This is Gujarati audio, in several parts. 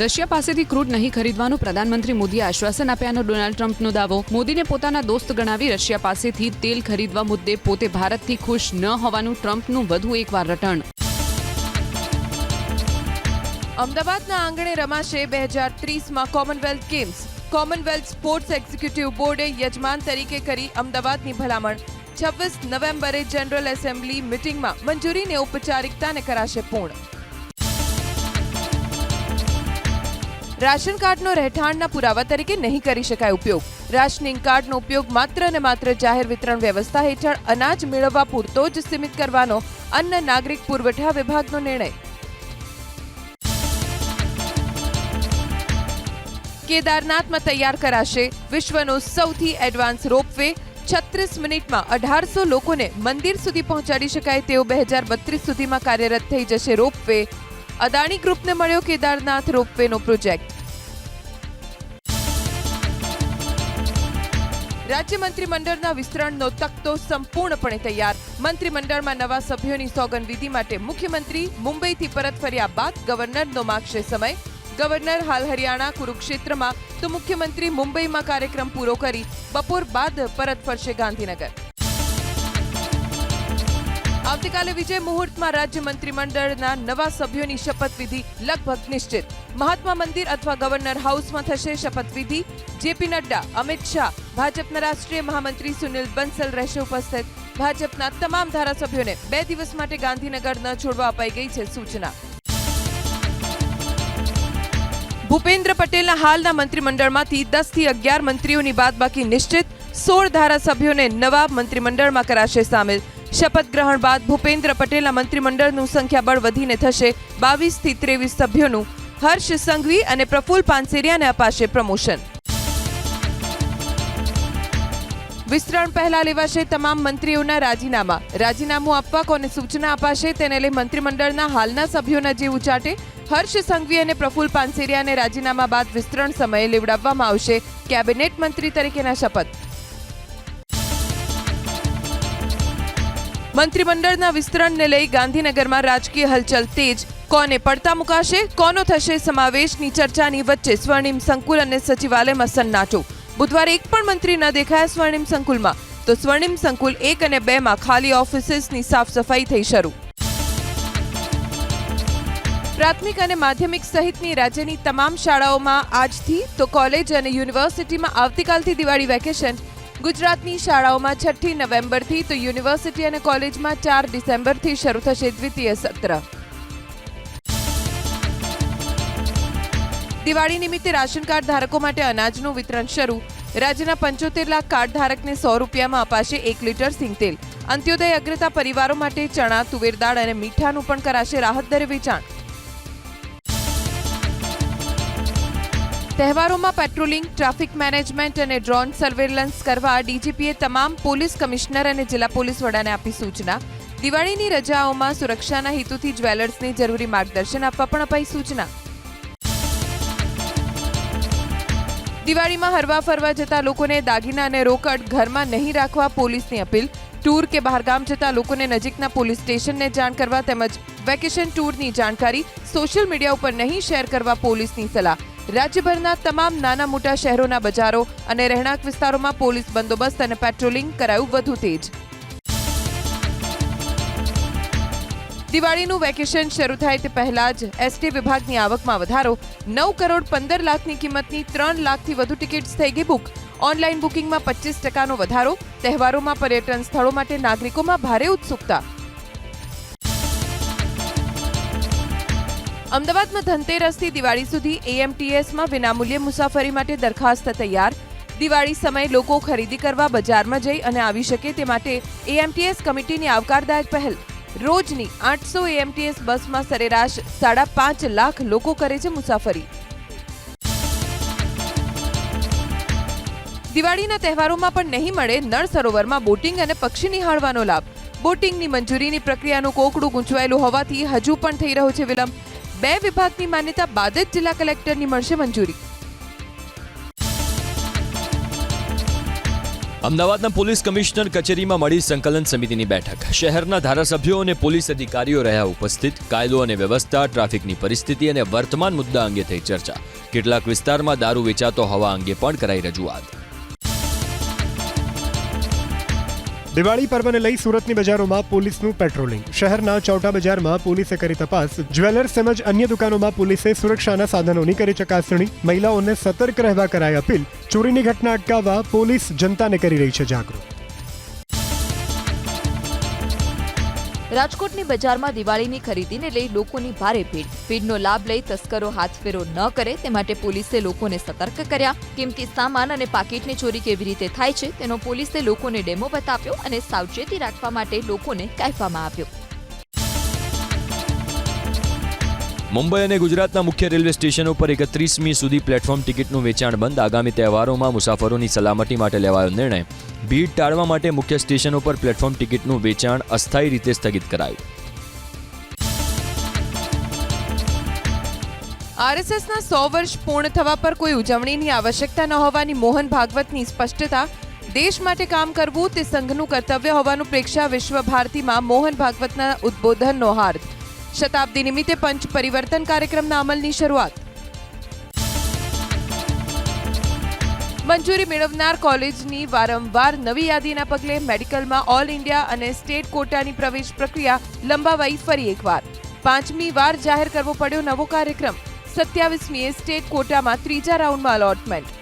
રશિયા પાસેથી ક્રૂડ નહીં ખરીદવાનું પ્રધાનમંત્રી મોદીએ આશ્વાસન આપ્યાનો ડોનાલ્ડ ટ્રમ્પનો દાવો. મોદીને પોતાના દોસ્ત ગણાવી રશિયા પાસેથી તેલ ખરીદવા મુદ્દે પોતે ભારતથી ખુશ ન હોવાનું ટ્રમ્પનું વધુ એકવાર રટણ. અમદાવાદના આંગણે રમાશે બે હજાર ત્રીસમાં Commonwealth games. Commonwealth sports executive બોર્ડે યજમાન તરીકે કરી અમદાવાદની ભલામણ. છવ્વીસ નવેમ્બરે જનરલ એસેમ્બલી મિટિંગમાં મંજૂરીને ઔપચારિકતાને કરાશે પૂર્ણ. રાશન કાર્ડનો રહેઠાણના પુરાવા તરીકે નહીં કરી શકાય ઉપયોગ. રાશનિંગ કાર્ડનો ઉપયોગ માત્ર અને માત્ર જાહેર વિતરણ વ્યવસ્થા હેઠળ અનાજ મેળવવા પૂરતો જ સીમિત કરવાનો અન્ન નાગરિક પુરવઠા વિભાગનો નિર્ણય. કેદારનાથમાં તૈયાર કરાશે વિશ્વનો સૌથી એડવાન્સ રોપવે. છત્રીસ મિનિટમાં અઢારસો લોકોને મંદિર સુધી પહોંચાડી શકાય તેઓ બે હજાર બત્રીસ સુધીમાં કાર્યરત થઈ જશે રોપવે. અદાણી ગ્રુપને મળ્યો કેદારનાથ રોપવેનો પ્રોજેક્ટ. રાજ્ય મંત્રીમંડળના વિસ્તરણનો તખતો સંપૂર્ણપણે તૈયાર. મંત્રીમંડળમાં નવા સભ્યોની સોગંદવિધિ માટે મુખ્યમંત્રી મુંબઈથી પરત ફર્યા બાદ ગવર્નરનો માગશે સમય. ગવર્નર હાલ હરિયાણા કુરુક્ષેત્રમાં, તો મુખ્યમંત્રી મુંબઈમાં કાર્યક્રમ પૂરો કરી બપોર બાદ પરત ફરશે ગાંધીનગર. આવતીકાલે વિજય મુહૂર્તમાં રાજ્ય મંત્રીમંડળના નવા સભ્યોની શપથવિધિ લગભગ નિશ્ચિત. મહાત્મા મંદિર અથવા ગવર્નર હાઉસમાં થશે શપથવિધિ. જેપી નડ્ડા, અમિત શાહ, ભાજપના રાષ્ટ્રીય મહામંત્રી સુનિલ બંસલ રહેશે ઉપસ્થિત. ભાજપના તમામ ધારાસભ્યોને બે દિવસ માટે ગાંધીનગર ન છોડવા અપાઈ ગઈ છે સૂચના. ભૂપેન્દ્ર પટેલના હાલના મંત્રીમંડળમાંથી દસથી અગિયાર મંત્રીઓની બાદબાકી નિશ્ચિત. સોળ ધારાસભ્યોને નવા મંત્રીમંડળમાં કરાશે સામેલ. શપથ ગ્રહણ બાદ ભૂપેન્દ્ર પટેલના મંત્રીમંડળનું સંખ્યાબળ વધીને થશે બાવીસથી ત્રેવીસ સભ્યોનું. હર્ષ સંઘવી અને પ્રફુલ પાનસેરિયાને અપાશે પ્રમોશન. વિસ્તરણ પહેલા લેવાશે તમામ મંત્રીઓના રાજીનામા. રાજીનામું આપવા કોને સૂચના અપાશે તેને લઈ મંત્રીમંડળના હાલના સભ્યોના જે ઉચાટે હર્ષ સંઘવી અને પ્રફુલ પાનસેરિયાને રાજીનામા બાદ વિસ્તરણ સમયે લેવડાવવામાં આવશે. કેબિનેટ મંત્રી તરીકેના શપથ. મંત્રીમંડળના વિસ્તરણને લઈ ગાંધીનગરમાં રાજકીય હલચલ તેજ. કોને પડતા મુકાશે? કોનો થશે સમાવેશની ચર્ચાની વચ્ચે સ્વર્ણિમ સંકુલ અને સચિવાલયમાં સન્નાટો. બુધવારે એક પણ મંત્રી ન દેખાયા સ્વર્ણિમ સંકુલમાં. તો સ્વર્ણિમ સંકુલ એક અને બે માં ખાલી ઓફિસીસની સાફ સફાઈ થઈ શરૂ. પ્રાથમિક અને માધ્યમિક સહિતની રાજ્યની તમામ શાળાઓમાં આજથી તો કોલેજ અને યુનિવર્સિટીમાં આવતીકાલથી દિવાળી વેકેશન ગુજરાતની શાળાઓમાં છઠ્ઠી નવેમ્બરથી તો યુનિવર્સિટી અને કોલેજમાં ચાર ડિસેમ્બરથી શરૂ થશે દ્વિતીય સત્ર. દિવાળી નિમિત્તે રાશન કાર્ડ ધારકો માટે અનાજનું વિતરણ શરૂ. રાજ્યના પંચોતેર લાખ કાર્ડ ધારકને સો રૂપિયામાં અપાશે એક લીટર સિંગતેલ અંત્યોદય અગ્રતા પરિવારો માટે ચણા, તુવેર દાળ અને મીઠાનું પણ કરાશે રાહત દરે વેચાણ. તહેવારોમાં પેટ્રોલિંગ, ટ્રાફિક મેનેજમેન્ટ અને ડ્રોન સર્વેલન્સ કરવા ડીજીપીએ તમામ પોલીસ કમિશનર અને જિલ્લા પોલીસ વડાને આપી સૂચના. દિવાળીની રજાઓમાં સુરક્ષાના હેતુથી જ્વેલર્સને જરૂરી માર્ગદર્શન આપવા પણ અપાઈ સૂચના. દિવાળીમાં હરવા ફરવા જતા લોકોને દાગીના અને રોકડ ઘરમાં નહીં રાખવા પોલીસની અપીલ. ટૂર કે બહારગામ જતા લોકોને નજીકના પોલીસ સ્ટેશનને જાણ કરવા તેમજ વેકેશન ટૂરની જાણકારી સોશિયલ મીડિયા ઉપર નહીં શેર કરવા પોલીસની સલાહ. રાજ્યભરના તમામ નાના મોટા શહેરોના બજારો અને રહેણાંક વિસ્તારોમાં પોલીસ બંદોબસ્ત અને પેટ્રોલિંગ કરાયું વધુ તેજ. દિવાળીનું વેકેશન શરૂ થાય તે પહેલા જ એસટી વિભાગની આવકમાં વધારો. નવ કરોડ પંદર લાખની કિંમતની ત્રણ લાખથી વધુ ટિકિટ્સ થઈ ગઈ બુક. ઓનલાઈન બુકિંગમાં પચીસ ટકાનો વધારો. તહેવારોમાં પર્યટન સ્થળો માટે નાગરિકોમાં ભારે ઉત્સુકતા. અમદાવાદમાં ધનતેરસથી દિવાળી સુધી એએમટીએસમાં વિનામૂલ્ય મુસાફરી માટે દરખાસ્ત તૈયાર. દિવાળી સમયે લોકો ખરીદી કરવા બજારમાં જઈ અને આવી શકે તે માટે એએમટીએસ કમિટીની આવકારદાયક પહેલ. રોજની આઠસો એએમટીએસ બસમાં સરેરાશ સાડા પાંચ લાખ લોકો કરે છે મુસાફરી. દિવાળીના તહેવારોમાં પણ નહીં મળે નળ સરોવરમાં બોટિંગ અને પક્ષી નિહાળવાનો લાભ. બોટિંગની મંજૂરીની પ્રક્રિયાનું કોકડું ગૂંચવાયેલું હોવાથી હજુ પણ થઈ રહ્યો છે વિલંબ. બે વિભાગની માન્યતા બાદ જ જિલ્લા કલેક્ટરની મળશે મંજૂરી. અમદાવાદના પોલીસ કમિશનર કચેરીમાં મળી સંકલન સમિતિની બેઠક. શહેરના ધારાસભ્યો અને પોલીસ અધિકારીઓ રહ્યા ઉપસ્થિત. કાયદો અને વ્યવસ્થા, ટ્રાફિકની પરિસ્થિતિ અને વર્તમાન મુદ્દા અંગે થઈ ચર્ચા. કેટલાક વિસ્તારમાં દારૂ વેચાતો હોવા અંગે પણ કરાઈ રજૂઆત. દિવાળી પર્વને લઈ સુરતની બજારોમાં પોલીસનું પેટ્રોલિંગ. શહેરના ચૌટા બજારમાં પોલીસે કરી તપાસ. જ્વેલર્સ તેમજ અન્ય દુકાનોમાં પોલીસે સુરક્ષાના સાધનોની કરી ચકાસણી. મહિલાઓને સતર્ક રહેવા કરાઈ અપીલ. ચોરીની ઘટના અટકાવવા પોલીસ જનતાને કરી રહી છે જાગૃત. રાજકોટની બજારમાં દિવાળીની ખરીદીને લઈ લોકોની ભારે ભીડ. ભીડનો લાભ લઈ તસ્કરો હાથફેરો ન કરે તે માટે પોલીસે લોકોને સતર્ક કર્યા. કિંમતી સામાન અને પાકીટની ચોરી કેવી રીતે થાય છે તેનો પોલીસે લોકોને ડેમો બતાવ્યો અને સાવચેતી રાખવા માટે લોકોને કહેવામાં આવ્યો. મુંબઈ અને ગુજરાતના મુખ્ય રેલવે સ્ટેશનો પર એકત્રીસમી સુધી પ્લેટફોર્મ ટિકિટનું વેચાણ બંધ. આગામી તહેવારોમાં મુસાફરોની સલામતી માટે લેવાયો નિર્ણય. ભીડ ટાળવા માટે મુખ્ય સ્ટેશનો પર પ્લેટફોર્મ ટિકિટનું વેચાણ અસ્થાયી રીતે સ્થગિત કરાયું. આરએસએસના સો વર્ષ પૂર્ણ થવા પર કોઈ ઉજવણીની આવશ્યકતા ન હોવાની મોહન ભાગવતની સ્પષ્ટતા. દેશ માટે કામ કરવું તે સંઘનું કર્તવ્ય હોવાનું પ્રેક્ષા વિશ્વ ભારતીમાં મોહન ભાગવતના ઉદ્બોધનનો હાર્દ. શતાબ્દી નિમિત્તે પંચ પરિવર્તન કાર્યક્રમના અમલની શરૂઆત. મંજૂરી મેળવનાર કોલેજની વારંવાર નવી યાદીના પગલે મેડિકલમાં ઓલ ઇન્ડિયા અને સ્ટેટ કોટાની પ્રવેશ પ્રક્રિયા લંબાવાઈ ફરી એકવાર. પાંચમી વાર જાહેર કરવો પડ્યો નવો કાર્યક્રમ. સત્યાવીસમીએ સ્ટેટ કોટામાં ત્રીજા રાઉન્ડમાં અલોટમેન્ટ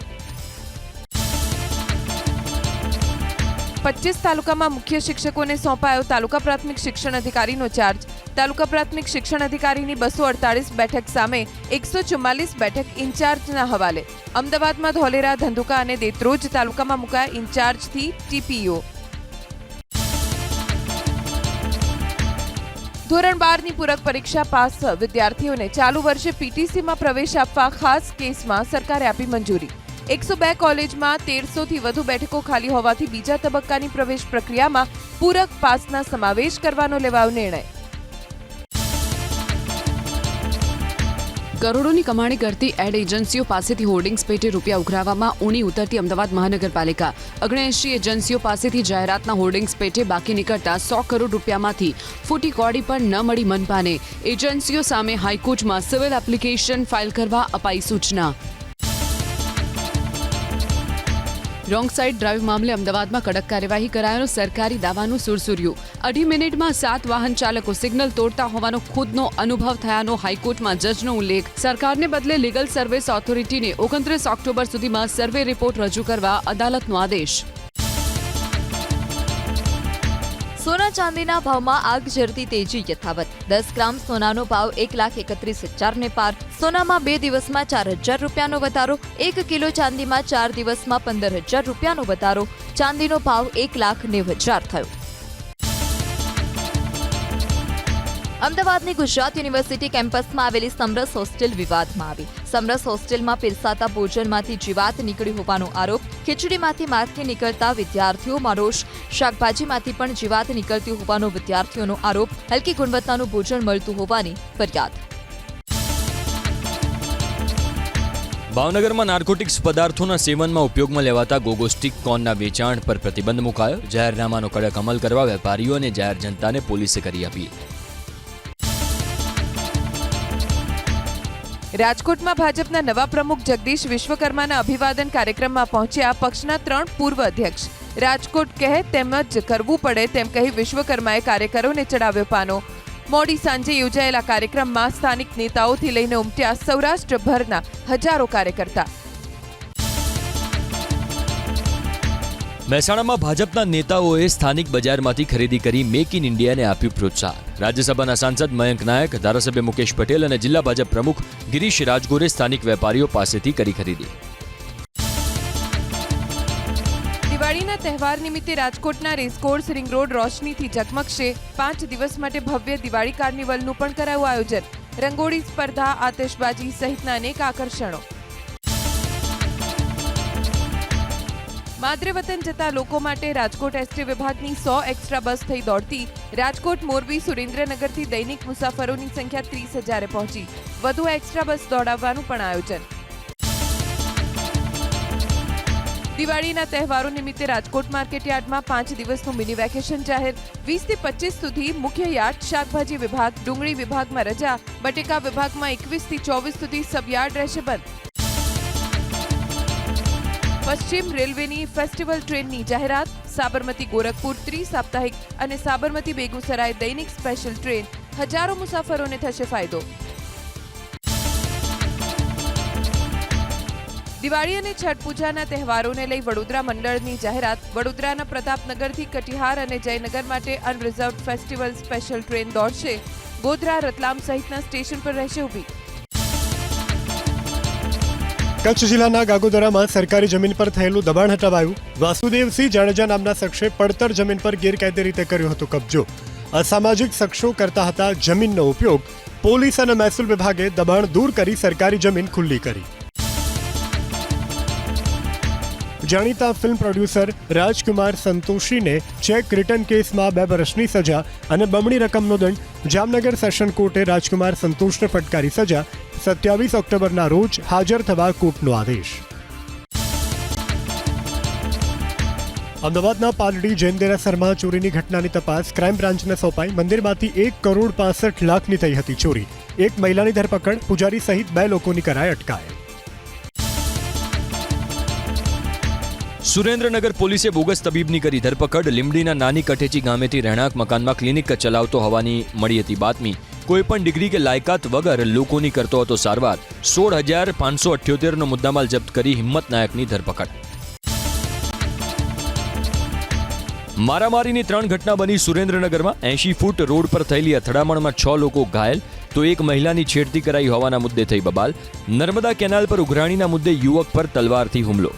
પચીસ તાલુકામાં મુખ્ય શિક્ષકોને સોંપાયો તાલુકા પ્રાથમિક શિક્ષણ અધિકારીનો ચાર્જ તાલુકા પ્રાથમિક શિક્ષણ અધિકારીની બસો અડતાલીસ બેઠક સામે એકસો ચુમ્માલીસ બેઠક ઇન્ચાર્જના હવાલે. અમદાવાદમાં ધોલેરા, ધંધુકા અને દેત્રોજ તાલુકામાં મુકાયા ઇન્ચાર્જથી ટીપીઓ. ધોરણ બારની પૂરક પરીક્ષા પાસ વિદ્યાર્થીઓને ચાલુ વર્ષે પીટીસીમાં પ્રવેશ આપવા ખાસ કેસમાં સરકારે આપી મંજૂરી. એકસો બે કોલેજમાં તેરસોથી વધુ બેઠકો ખાલી હોવાથી બીજા તબક્કાની પ્રવેશ પ્રક્રિયામાં પૂરક પાસના સમાવેશ કરવાનો લેવાયો નિર્ણય. કરોડોની કમાણી કરતી એડ એજન્સીઓ પાસેથી હોર્ડિંગ્સ પેટે રૂપિયા ઉઘરાવવામાં ઊણી ઉતરતી અમદાવાદ મહાનગરપાલિકા. અગ્નેએંશી એજન્સીઓ પાસેથી જાહેરાતના હોર્ડિંગ્સ પેટે બાકી નીકળતા સો કરોડ રૂપિયામાંથી ફૂટી કોડી પણ ન મળી મનપાને. એજન્સીઓ સામે હાઈકોર્ટમાં સિવિલ એપ્લિકેશન ફાઇલ કરવા અપાઈ સૂચના. રોંગ સાઇડ ડ્રાઈવ મામલે અમદાવાદમાં કડક કાર્યવાહી કરાયો, સરકારી દાવાનું સુરસુર્યું. અઢી મિનિટમાં સાત વાહન ચાલકો સિગ્નલ તોડતા હોવાનો ખુદનો અનુભવ થયાનો હાઈકોર્ટમાં જજનો ઉલ્લેખ. સરકારને બદલે લીગલ સર્વિસ ઓથોરિટીને ઓગણત્રીસ ઓક્ટોબર સુધીમાં સર્વે રિપોર્ટ રજૂ કરવા અદાલતનો આદેશ. સોના ચાંદીના ભાવમાં આગ ઝરતી તેજી યથાવત. દસ ગ્રામ સોનાનો ભાવ એક લાખ એકત્રીસ હજારને પાર. સોનામાં બે દિવસમાં ચાર હજાર રૂપિયાનો વધારો. એક કિલો ચાંદીમાં ચાર દિવસમાં પંદર હજાર રૂપિયાનો વધારો. ચાંદીનો ભાવ એક લાખ નેવ હજાર થયો. અમદાવાદની ગુજરાત યુનિવર્સિટી કેમ્પસમાં આવેલી સમરસ હોસ્ટેલ વિવાદમાં આવી. સમરસ હોસ્ટેલમાં પીરસાતા ભોજનમાંથી જીવાત નીકળી હોવાનો આરોપ. ખીચડીમાંથી માખી નીકળતા વિદ્યાર્થીઓમાં રોષ. શાકભાજીમાંથી પણ જીવાત નીકળતી હોવાનો વિદ્યાર્થીઓનો આરોપ. હલકી ગુણવત્તાનું ભોજન મળતું હોવાની ફરિયાદ. ભાવનગરમાં નાર્કોટિક્સ પદાર્થોના સેવનમાં ઉપયોગમાં લેવાતા ગોગોસ્ટિક કોનના વેચાણ પર પ્રતિબંધ મુકાયો. જાહેરનામાનો કડક અમલ કરવા વેપારીઓ અને જાહેર જનતાને પોલીસે કરી અપીલ. રાજકોટમાં ભાજપના નવા પ્રમુખ જગદીશ વિશ્વકર્માના અભિવાદન કાર્યક્રમમાં પહોંચ્યા પક્ષના ત્રણ પૂર્વ અધ્યક્ષ. રાજકોટ કહે, તેમજ કરવું પડે તેમ કહી વિશ્વકર્માએ કાર્યકરોને ચડાવ્યો પાનો. મોડી સાંજે યોજાયેલા કાર્યક્રમમાં સ્થાનિક નેતાઓથી લઈને ઉમટ્યા સૌરાષ્ટ્રભરના હજારો કાર્યકર્તા. મહેસાણામાં ભાજપના નેતાઓએ સ્થાનિક બજારમાંથી ખરીદી કરી મેક ઇન ઇન્ડિયાને આપ્યું પ્રોત્સાહન. રાજ્યસભાના સાંસદ મયંક નાયક, ધારાસભ્ય મુકેશ પટેલ અને જિલ્લા ભાજપ પ્રમુખ ગિરીશ રાજગોરે સ્થાનિક વેપારીઓ પાસેથી કરી ખરીદી. દિવાળીના તહેવાર નિમિત્તે રાજકોટના રેસકોર્સ રિંગ રોડ રોશનીથી ઝકમકશે પાંચ દિવસ માટે ભવ્ય દિવાળી કાર્નિવલનું પણ કરાયું આયોજન. રંગોળી સ્પર્ધા, આતશબાજી સહિતના અનેક આકર્ષણો. માદરે વતન જતા લોકો માટે રાજકોટ એસટી વિભાગની સો એક્સ્ટ્રા બસ થઈ દોડતી. રાજકોટ, મોરબી, સુરેન્દ્રનગરથી દૈનિક મુસાફરોની સંખ્યા ત્રીસ હજારે પહોંચી. વધુ એક્સ્ટ્રા બસ દોડાવવાનું પણ આયોજન. દિવાળીના તહેવારો નિમિત્તે રાજકોટ માર્કેટયાર્ડમાં પાંચ દિવસનું મિની વેકેશન જાહેર. વીસથી પચીસ સુધી મુખ્ય યાર્ડ, શાકભાજી વિભાગ, ડુંગળી વિભાગમાં રજા, બટેકા વિભાગમાં એકવીસથી ચોવીસ સુધી સબયાર્ડ રહેશે બંધ. પશ્ચિમ રેલવેની ફેસ્ટિવલ ટ્રેનની જાહેરાત, સાબરમતી ગોરખપુર ત્રિ સાપ્તાહિક અને સાબરમતી બેગુસરાય દૈનિક સ્પેશિયલ ટ્રેન. હજારો મુસાફરોને થશે ફાયદો. દિવાળી અને છઠ પૂજાના તહેવારોને લઈ વડોદરા મંડળની જાહેરાત. વડોદરાના પ્રતાપનગરથી કટિહાર અને જયનગર માટે અનરિઝર્વ ફેસ્ટિવલ સ્પેશિયલ ટ્રેન દોડશે. ગોધરા, રતલામ સહિતના સ્ટેશન પર રહેશે ઊભી. કચ્છ જિલ્લાના ગાગોદરામાં સરકારી જમીન પર થયેલું દબાણ હટાવાયું. વાસુદેવસિંહ જાડેજા નામના શખ્સે પડતર જમીન પર ગેરકાયદે રીતે કર્યો હતો કબજો. અસામાજિક શખ્સો કરતા હતા જમીનનો ઉપયોગ. પોલીસ અને મહેસૂલ વિભાગે દબાણ દૂર કરી સરકારી જમીન ખુલ્લી કરી. જાણીતા ફિલ્મ પ્રોડ્યુસર રાજકુમાર સંતોષીને ચેક રિટર્ન કેસમાં બે વર્ષની સજા અને બમણી રકમનો દંડ જામનગર સેશન કોર્ટે રાજકુમાર સંતોષને ફટકારી સજા સત્યાવીસ ઓક્ટોબરના રોજ હાજર થવા કોર્ટનો આદેશ. અમદાવાદના પાલડી જૈન દેરાસરમાં ચોરીની ઘટનાની તપાસ ક્રાઇમ બ્રાન્ચને સોંપાઈ. મંદિરમાંથી એક કરોડ પાસઠ લાખની થઈ હતી ચોરી. એક મહિલાની ધરપકડ, પૂજારી સહિત બે લોકોની કરાઈ અટકાયત. સુરેન્દ્રનગર પોલીસે બોગસ તબીબની કરી ધરપકડ. લીમડીના નાની કઠેચી ગામેથી રહેણાંક મકાનમાં ક્લિનિક ચલાવતો હોવાની મળી હતી બાતમી. કોઈપણ ડિગ્રી કે લાયકાત વગર લોકોની કરતો હતો સારવાર. સોળ હજાર પાંચસો અઠ્યોતેરનો મુદ્દામાલ જપ્ત કરી હિંમત નાયકની ધરપકડ. મારામારીની ત્રણ ઘટના બની સુરેન્દ્રનગરમાં. એંશી ફૂટ રોડ પર થયેલી અથડામણમાં છ લોકો ઘાયલ, તો એક મહિલાની છેડતી કરાઈ હોવાના મુદ્દે થઈ બબાલ. નર્મદા કેનાલ પર ઉઘરાણીના મુદ્દે યુવક પર તલવારથી હુમલો.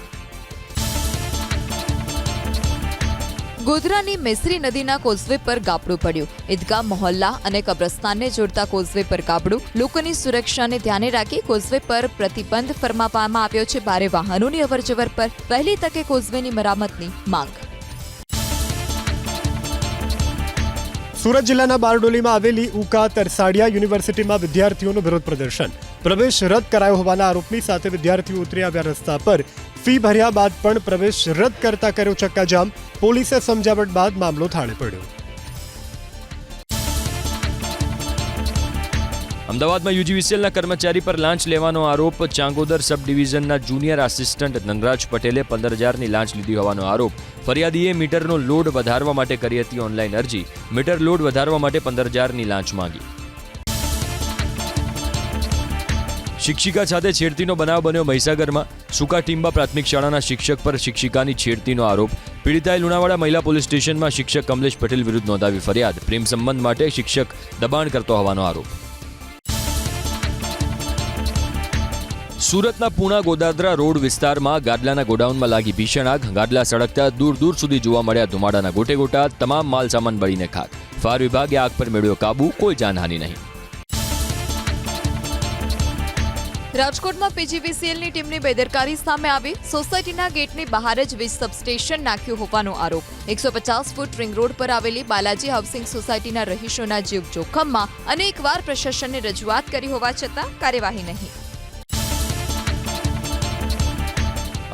ગોધરાની મેસરી નદીના કોઝવે પર ગાબડું પડ્યું. ઈદગાહ મોહલ્લા અને કબ્રસ્તાનને જોડતા કોઝવે પર ગાબડું. લોકોની સુરક્ષાને ધ્યાને રાખી કોઝવે પર પ્રતિબંધ ફરમાવવામાં આવ્યો છે. ભારે વાહનોની અવરજવર પર પહેલી તકે કોઝવેની મરામતની માંગ. સુરત જિલ્લાના બારડોલીમાં આવેલી ઉકા તરસાડિયા યુનિવર્સિટીમાં વિદ્યાર્થીઓનું વિરોધ પ્રદર્શન. પ્રવેશ રદ કરાયો હોવાના આરોપની સાથે વિદ્યાર્થીઓ ઉતરી આવ્યા રસ્તા પર ફી ભર્યા બાદ પણ પ્રવેશ રદ કરતા કર્યો ચક્કાજામ. પોલીસે સમજાવટ બાદ મામલો થાળે પડ્યો. અમદાવાદમાં યુજીવીસીએલના કર્મચારી પર લાંચ લેવાનો આરોપ. ચાંગોદર સબ ડિવિઝનના જુનિયર આસિસ્ટન્ટ નંગરાજ પટેલે પંદર હજારની લાંચ લીધી હોવાનો આરોપ. ફરિયાદીએ મીટરનો લોડ વધારવા માટે કરી હતી ઓનલાઈન અરજી. મીટર લોડ વધારવા માટે પંદર હજારની લાંચ માંગી. શિક્ષિકા સાથે છેડતીનો બનાવ બન્યો મહીસાગરમાં. સુકા ટીમ્બા પ્રાથમિક શાળાના શિક્ષક પર શિક્ષિકાની છેડતીનો આરોપ. પીડિતાએ લુણાવાડા મહિલા પોલીસ સ્ટેશનમાં શિક્ષક કમલેશ પટેલ વિરુદ્ધ નોંધાવી ફરિયાદ. પ્રેમ સંબંધ માટે શિક્ષક દબાણ કરતો હોવાનો આરોપ. સુરતના પૂણા ગોદાદરા રોડ વિસ્તારમાં ગાદલાના ગોડાઉનમાં લાગી ભીષણ આગ. ગાદલા સળગતા દૂર દૂર સુધી જોવા મળ્યા ધુમાડાના ગોટે ગોટા તમામ માલ સામાન બળીને ખાક. ફાયર વિભાગે આગ પર મેળવ્યો કાબુ. કોઈ જાનહાનિ નહીં. રાજકોટમાં પીજીવીસીએલની ટીમની બેદરકારી સામે આવી. સોસાયટીના ગેટની બહાર જ વીજ સબસ્ટેશન નાખ્યું હોવાનો આરોપ. એકસો પચાસ ફૂટ રિંગ રોડ પર આવેલી બાલાજી હાઉસિંગ સોસાયટીના રહીશોના જીવ જોખમમાં અનેકવાર પ્રશાસનને રજૂઆત કરી હોવા છતાં કાર્યવાહી નહીં.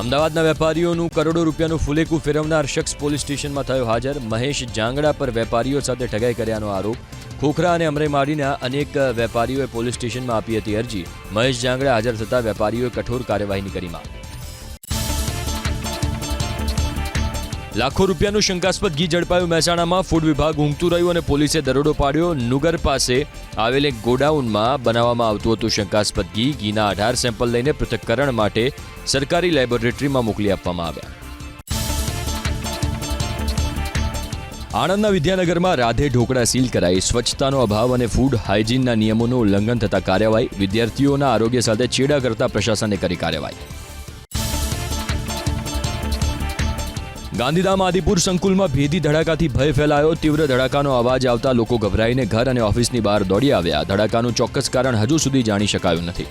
અમદાવાદના વેપારીઓનું કરોડો રૂપિયાનું ફુલેકું ફેરવનાર શખ્સ પોલીસ સ્ટેશનમાં થયો હાજર. મહેશ જાંગડા પર વેપારીઓ સાથે ઠગાઈ કર્યાનો આરોપ. ખોખરા અને અમરેમાડીના અનેક વેપારીઓએ પોલીસ સ્ટેશનમાં આપી હતી અરજી. મહેશ જાંગડા હાજર થતા વેપારીઓએ કઠોર કાર્યવાહીની કરી માંગ. લાખો રૂપિયાનું શંકાસ્પદ ઘી ઝડપાયું મહેસાણામાં. ફૂડ વિભાગ ઊંઘતું રહ્યું અને પોલીસે દરોડો પાડ્યો. નુગર પાસે આવેલ એક ગોડાઉનમાં બનાવવામાં આવતું હતું શંકાસ્પદ ઘી. ઘીના અઢાર સેમ્પલ લઈને પૃથક્કરણ માટે સરકારી લેબોરેટરીમાં મોકલી આપવામાં આવ્યા. આણંદના વિદ્યાનગરમાં રાધે ઢોકળા સીલ કરાઈ. સ્વચ્છતાનો અભાવ અને ફૂડ હાઇજીનના નિયમોનું ઉલ્લંઘન થતા કાર્યવાહી. વિદ્યાર્થીઓના આરોગ્ય સાથે ચેડા કરતા પ્રશાસને કરી કાર્યવાહી. ગાંધીધામ આદિપુર સંકુલમાં ભેદી ધડાકાથી ભય ફેલાયો. તીવ્ર ધડાકાનો અવાજ આવતા લોકો ગભરાઈને ઘર અને ઓફિસની બહાર દોડી આવ્યા. ધડાકાનું ચોક્કસ કારણ હજુ સુધી જાણી શકાયું નથી.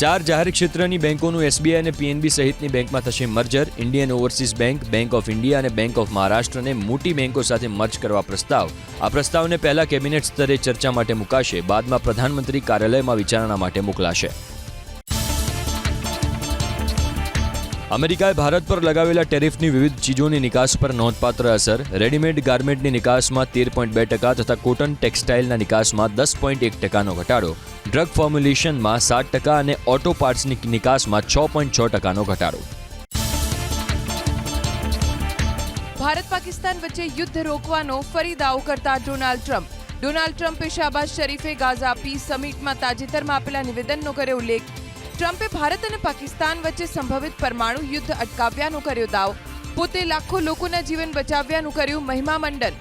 ચાર જાહેર ક્ષેત્રની બેંકોનું એસબીઆઈ અને પીએનબી સહિતની બેંકમાં થશે merger. Indian overseas bank bank of India અને બેંક ઓફ મહારાષ્ટ્રને મોટી બેંકો સાથે મર્જ કરવા પ્રસ્તાવ. આ પ્રસ્તાવને પહેલા કેબિનેટ સ્તરે ચર્ચા માટે મુકાશે. બાદમાં પ્રધાનમંત્રી કાર્યાલયમાં વિચારણા માટે મોકલાશે. અમેરિકાએ ભારત પર લગાવેલા ટેરિફની વિવિધ ચીજોની નિકાસ પર નોંધપાત્ર અસર. રેડીમેડ ગાર્મેન્ટની નિકાસમાં તેર પોઈન્ટ બે ટકા તથા કોટન ટેક્સટાઇલના નિકાસમાં દસ પોઈન્ટ એક ટકાનો ઘટાડો. ડ્રગ ફોર્મ્યુલેશનમાં સાત ટકા અને ઓટો પાર્ટ્સની નિકાસમાં છ પોઈન્ટ છ ટકાનો ઘટાડો. ભારત પાકિસ્તાન વચ્ચે યુદ્ધ રોકવાનો ફરી દાવ કરતા ડોનાલ્ડ ટ્રમ્પ. ડોનાલ્ડ ટ્રમ્પે શાહબાઝ શરીફે ગાઝા પીસ સમિટમાં તાજેતરમાં આપેલા નિવેદનનો કર્યો ઉલ્લેખ. ટ્રમ્પે ભારત અને પાકિસ્તાન વચ્ચે સંભવિત પરમાણુ યુદ્ધ અટકાવ્યાનો કર્યો દાવ. પોતે લાખો લોકોના જીવન બચાવ્યાનું કર્યું મહિમા મંડન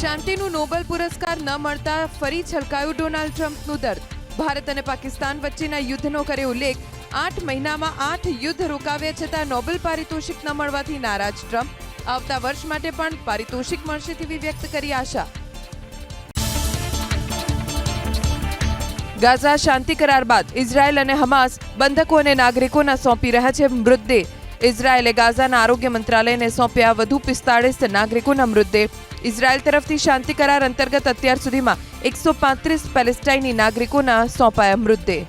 શાંતિનું નોબેલ પુરસ્કાર ન મળતા ફરી છલકાયું ડોનાલ્ડ ટ્રમ્પનું દર્દ ભારત અને પાકિસ્તાન વચ્ચેના યુદ્ધનો કર્યો ઉલ્લેખ. આઠ મહિનામાં આઠ યુદ્ધ રોકાવ્યા છતાં નોબેલ પારિતોષિક ન મળવાથી નારાજ ટ્રમ્પ. આવતા વર્ષ માટે પણ પારિતોષિક મળશે તેવી વ્યક્ત કરી આશા. ગાઝા શાંતિ કરાર બાદ ઇઝરાયલ અને હમાસ બંધકો અને નાગરિકોના સોંપી રહ્યા છે મૃતદેહ. ઇઝરાયેલે ગાઝાના આરોગ્ય મંત્રાલયને સોંપ્યા વધુ પિસ્તાળીસ નાગરિકોના મૃતદેહ. ઇઝરાયલ તરફથી શાંતિ કરાર અંતર્ગત અત્યાર સુધીમાં એકસો પાંત્રીસ પેલેસ્ટાઈની નાગરિકોના સોંપાયા મૃતદેહ.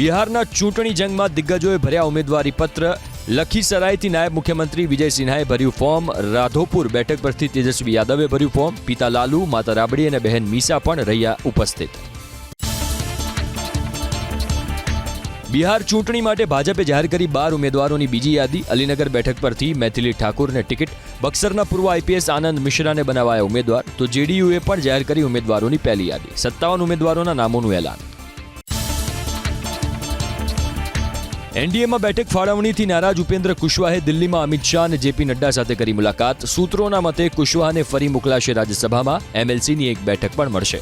બિહારના ચૂંટણી જંગમાં દિગ્ગજોએ ભર્યા ઉમેદવારી પત્ર લખીસરાયથી નાયબ મુખ્યમંત્રી વિજય સિન્હાએ ભર્યું ફોર્મ. રાધોપુર બેઠક પરથી તેજસ્વી યાદવે ભર્યું ફોર્મ. પિતા લાલુ, માતા રાબડી અને બહેન મીસા પણ રહ્યા ઉપસ્થિત. બિહાર ચૂંટણી માટે ભાજપે જાહેર કરી બાર ઉમેદવારોની બીજી યાદી. અલીનગર બેઠક પરથી મૈથિલી ઠાકુરને ટિકિટ. બક્સરના પૂર્વ આઈપીએસ આનંદ મિશ્રાને બનાવાયા ઉમેદવાર. તો જેડીયુએ પણ જાહેર કરી ઉમેદવારોની પહેલી યાદી. સત્તાવન ઉમેદવારોના નામોનું એલાન. એનડીએમાં બેઠક ફાળવણીથી નારાજ ઉપેન્દ્ર કુશવાહે દિલ્હીમાં અમિત શાહ અને જેપી નડ્ડા સાથે કરી મુલાકાત. સૂત્રોના મતે કુશવાહને ફરી મોકલાશે રાજ્યસભામાં. એમએલસીની એક બેઠક પણ મળશે.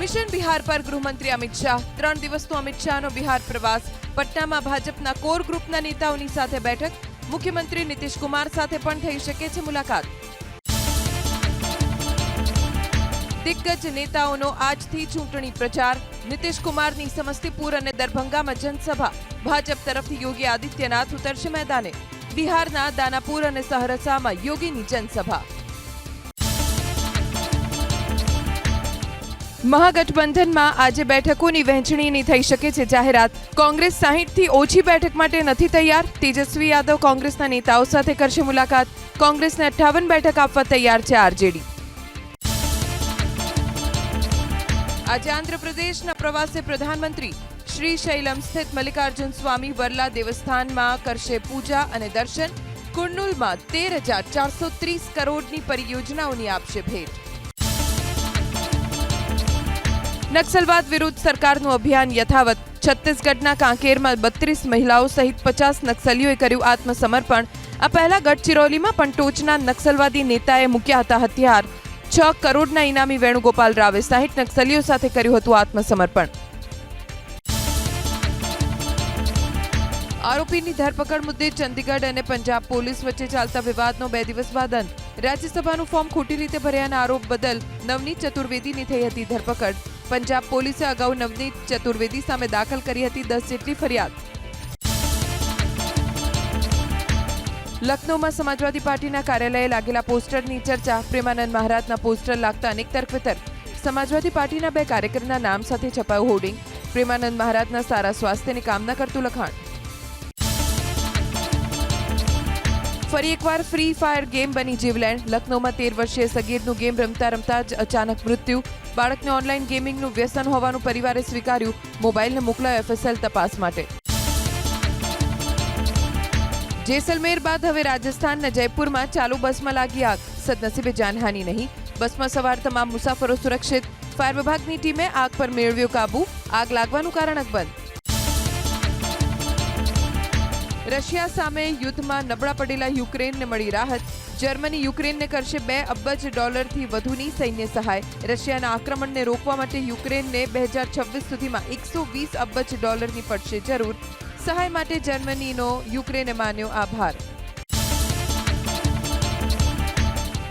મિશન બિહાર પર ગૃહમંત્રી અમિત શાહ. ત્રણ દિવસનો અમિત શાહનો બિહાર પ્રવાસ. પટનામાં ભાજપના કોર ગ્રુપના નેતાઓની સાથે બેઠક. મુખ્યમંત્રી નીતિશ કુમાર સાથે પણ થઈ શકે છે મુલાકાત. દિગ્ગજ નેતાઓનો આજથી ચૂંટણી પ્રચાર. નીતિશ કુમારની સમસ્તીપુર અને દરભંગામાં જનસભા. ભાજપ તરફથી યોગી આદિત્યનાથ ઉતરશે મેદાને. બિહારના દાનાપુર અને સહરસામાં યોગીની જનસભા. મહાગઠબંધનમાં આજે બેઠકોની વહેંચણીની થઈ શકે છે જાહેરાત. કોંગ્રેસ સાહીઠથી ઓછી બેઠક માટે નથી તૈયાર. તેજસ્વી યાદવ કોંગ્રેસના નેતાઓ સાથે કરશે મુલાકાત. કોંગ્રેસને અઠ્ઠાવન બેઠક આપવા તૈયાર છે આરજેડી. આજે આંધ્રપ્રદેશના પ્રવાસે પ્રધાનમંત્રી શ્રી શૈલમ સ્થિત મલ્લિકાર્જુન સ્વામી વરલા દેવસ્થાનમાં કરશે પૂજા અને દર્શન. કુર્નુલમાં તેર હજાર ચારસો ત્રીસ કરોડની પરિયોજનાઓની આપશે ભેટ. નક્સલવાદ વિરુદ્ધ સરકારનું અભિયાન યથાવત. છત્તીસગઢના કાંકેરમાં બત્રીસ મહિલાઓ સહિત પચાસ નક્સલીઓએ કર્યું આત્મસમર્પણ. આ પહેલા ગઢચિરોલીમાં પણ ટોચના નક્સલવાદી નેતાએ મૂક્યા હતા હથિયાર. છ કરોડના ઇનામી વેણુગોપાલ રાવે સાહીઠ નક્સલીઓ સાથે કર્યું હતું આત્મસમર્પણ. આરોપીની ધરપકડ મુદ્દે ચંદીગઢ અને પંજાબ પોલીસ વચ્ચે ચાલતા વિવાદનો બે દિવસ બાદ અંત રાજ્યસભાનું ફોર્મ ખોટી રીતે ભર્યાના આરોપ બદલ નવનીત ચતુર્વેદીની થઈ હતી ધરપકડ. પંજાબ પોલીસે અગાઉ નવનીત ચતુર્વેદી સામે દાખલ કરી હતી દસ જેટલી ફરિયાદ. લખનૌમાં સમાજવાદી પાર્ટીના કાર્યાલયે લાગેલા પોસ્ટરની ચર્ચા પ્રેમાનંદ મહારાજના પોસ્ટર લાગતા અનેક તર્કવિતર્ક. સમાજવાદી પાર્ટીના બે કાર્યકરના નામ સાથે છપાયું હોર્ડિંગ. પ્રેમાનંદ મહારાજના સારા સ્વાસ્થ્યની કામના કરતું લખાણ. ફરી એકવાર ફ્રી ફાયર ગેમ બની જીવલેણ. લખનૌમાં તેર વર્ષીય સગીરનું ગેમ રમતા રમતા જ અચાનક મૃત્યુ. બાળકને ઓનલાઈન ગેમિંગનું વ્યસન હોવાનું પરિવારે સ્વીકાર્યું. મોબાઈલને મોકલાયો એફએસએલ તપાસ માટે. જેસલમેર બાદ હવે રાજસ્થાનના જયપુરમાં ચાલુ બસમાં લાગી આગ. સદનસીબે જાનહાની નહીં. બસમાં સવાર તમામ મુસાફરો સુરક્ષિત. ફાયર વિભાગની ટીમે આગ પર મેળવ્યો કાબુ. આગ લાગવાનું કારણ અકબંધ. રશિયા સામે યુદ્ધમાં નબળા પડેલા યુક્રેનને મળી રાહત. જર્મની યુક્રેનને કરશે બે અબજ ડોલરથી વધુની સૈન્ય સહાય. રશિયાના આક્રમણને રોકવા માટે યુક્રેનને બે હજાર છવ્વીસ સુધીમાં એકસો વીસ અબજ ડોલરની પડશે જરૂર. સહાય માટે જર્મનીનો યુક્રેને માન્યો આભાર.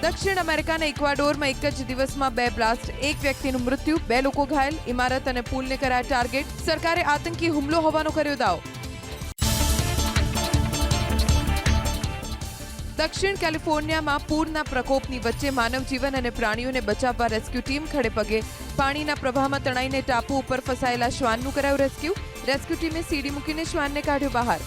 દક્ષિણ અમેરિકાના ઇક્વાડોરમાં એક જ દિવસમાં બે બ્લાસ્ટ, એક વ્યક્તિનું મૃત્યુ, બે લોકો ઘાયલ, ઇમારત અને પુલને કરાયા ટાર્ગેટ, સરકારે આતંકી હુમલો હોવાનો કર્યો દાવો. દક્ષિણ કેલિફોર્નિયામાં પૂરના પ્રકોપની વચ્ચે માનવ જીવન અને પ્રાણીઓને બચાવવા રેસ્ક્યુ ટીમ ખડે પગે પાણીના પ્રવાહમાં તણાઈને ટાપુ ઉપર ફસાયેલા શ્વાનનું કરાયું રેસ્ક્યુ. રેસ્ક્યુ ટીમે સીડી મૂકીને શ્વાનને કાઢ્યો બહાર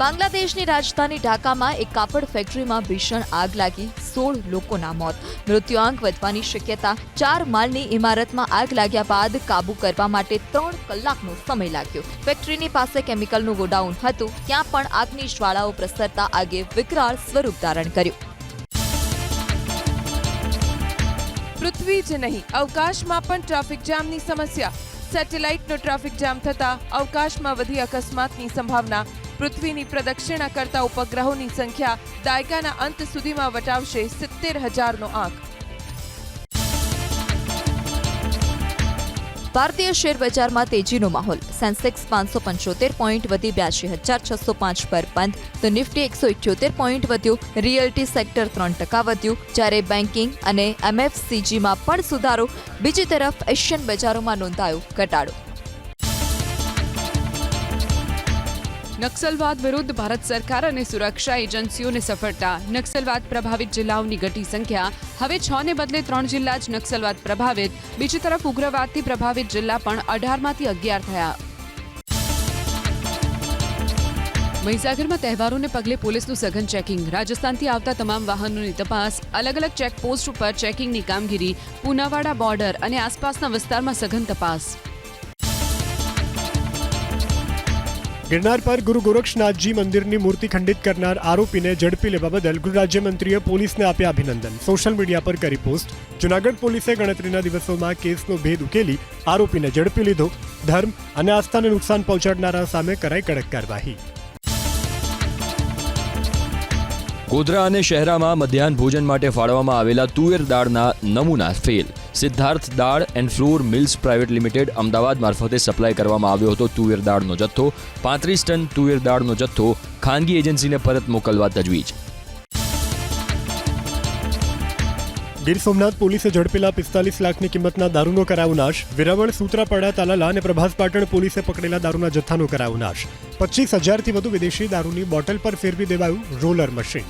બાંગ્લાદેશની રાજધાની ઢાકામાં એક કાપડ ફેક્ટરીમાં ભીષણ આગ લાગી સોળ લોકોના મોત મૃત્યુઆંક વધવાની શક્યતા ચાર માળની ઇમારતમાં આગ લાગ્યા બાદ કાબુ કરવા માટે ત્રણ કલાકનો સમય લાગ્યો. ફેક્ટરીની પાસે કેમિકલનું ગોડાઉન હતું, ત્યાં પણ આગની જ્વાળાઓ પ્રસરતા આગે વિકરાળ સ્વરૂપ ધારણ કર્યું. પૃથ્વી જ નહીં, અવકાશમાં પણ ટ્રાફિક જામની સમસ્યા. સેટેલાઇટનો ટ્રાફિક જામ થતાં અવકાશમાં વધી અકસ્માતની સંભાવના. પૃથ્વીની પ્રદક્ષિણા કરતા ઉપગ્રહોની સંખ્યા દાયકાના અંત સુધીમાં વટાવશે સિત્તેર હજારનો આંક. ભારતીય શેર બજારમાં તેજીનો માહોલ. સેન્સેક્સ પાંચસો પંચોતેર પોઈન્ટ વધી બ્યાસી હજાર છસો પાંચ પર બંધ. તો નિફ્ટી એકસો ઇઠ્યોતેર પોઈન્ટ વધ્યું. રિયલ્ટી સેક્ટર ત્રણ ટકા વધ્યું. જ્યારે બેન્કિંગ અને એમએફસીજીમાં પણ સુધારો. બીજી તરફ એશિયન બજારોમાં નોંધાયો ઘટાડો. નક્સલવાદ વિરુદ્ધ ભારત સરકાર અને સુરક્ષા એજન્સીઓને સફળતા. નક્સલવાદ પ્રભાવિત જિલ્લાઓની ઘટી સંખ્યા હવે છ ને બદલે ત્રણ જિલ્લા જ નક્સલવાદ પ્રભાવિત. બીજી તરફ ઉગ્રવાદથી પ્રભાવિત જિલ્લા પણ અઢારમાંથી અગિયાર થયા. મહીસાગરમાં તહેવારોને પગલે પોલીસનું સઘન ચેકિંગ. રાજસ્થાનથી આવતા તમામ વાહનોની તપાસ અલગ અલગ ચેકપોસ્ટ ઉપર ચેકિંગની કામગીરી, પુનાવાડા બોર્ડર અને આસપાસના વિસ્તારમાં સઘન તપાસ. ગિરનાર પર ગુરુ ગોરક્ષનાથજી મંદિરની મૂર્તિ ખંડિત કરનાર આરોપીને ઝડપી લેવા બદલ ગૃહ રાજ્યમંત્રીએ પોલીસને આપ્યા અભિનંદન. સોશિયલ મીડિયા પર કરી પોસ્ટ. જૂનાગઢ પોલીસે ગણતરીના દિવસોમાં કેસનો ભેદ ઉકેલી આરોપીને ઝડપી લીધો. ધર્મ અને આસ્થાને નુકસાન પહોંચાડનારા સામે કરાઈ કડક કાર્યવાહી. ગોધરા અને શહેરામાં મધ્યાહન ભોજન માટે ફાળવવામાં આવેલા તુવેર દાળના નમૂના fail Siddharth Dal and flour mills private limited Ahmedabad મારફતે સપ્લાય કરવામાં આવ્યો હતો તુવેર દાળનો જથ્થો. પાંત્રીસ ટન તુવેર દાળનો જથ્થો ખાનગી એજન્સીને પરત મોકલવા તજવીજ. ગીર સોમનાથ પોલીસે ઝડપેલા પિસ્તાલીસ લાખની કિંમતના દારૂનો કરાયો નાશ. વેરાવળ, સૂત્રાપાડા તાલાલા અને પ્રભાસ પાટણ પોલીસે પકડેલા દારૂના જથ્થાનો કરાયો નાશ. પચીસ હજારથી વધુ વિદેશી દારૂની બોટલ પર ફેરવી દેવાયું રોલર મશીન.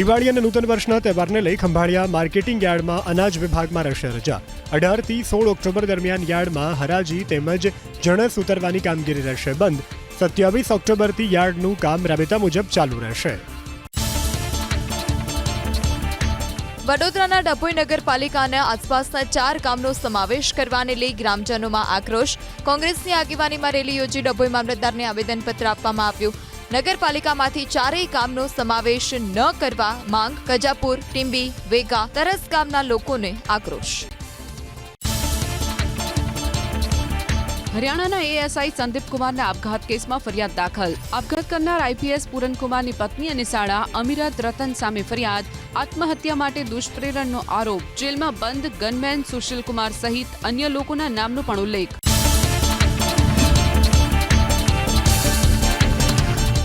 દિવાળી અને નૂતન વર્ષના તહેવારને લઈ ખંભાળિયા માર્કેટિંગ યાર્ડમાં અનાજ વિભાગમાં રહેશે રજા અઢારથી સોળ ઓક્ટોબર દરમિયાન યાર્ડમાં હરાજી તેમજ જણસ ઉતરવાની કામગીરી રહેશે. બંધ. સત્યાવીસ ઓક્ટોબરથી યાર્ડનું કામ રાબેતા મુજબ ચાલુ રહેશે. વડોદરાના ડભોઈ નગરપાલિકાના આસપાસના ચાર ગામનો સમાવેશ કરવાને લઈ ગ્રામજનોમાં આક્રોશ. કોંગ્રેસની આગેવાનીમાં રેલી યોજી ડભોઈ મામલતદારને આવેદનપત્ર આપવામાં આવ્યું. નગરપાલિકામાંથી ચારેય ગામનો સમાવેશ ન કરવા માંગ. કજાપુર, ટીંબી, વેગા, તરસ ગામના લોકોને આક્રોશ. હરિયાણાના એએસઆઈ સંદીપ કુમારના આપઘાત કેસમાં ફરિયાદ દાખલ. આપઘાત કરનાર આઈપીએસ પૂરનકુમારની પત્ની અને શાળા અમીરત રતન સામે ફરિયાદ. આત્મહત્યા માટે દુષ્પ્રેરણનો આરોપ. જેલમાં બંધ ગનમેન સુશીલ કુમાર સહિત અન્ય લોકોના નામનો પણ ઉલ્લેખ.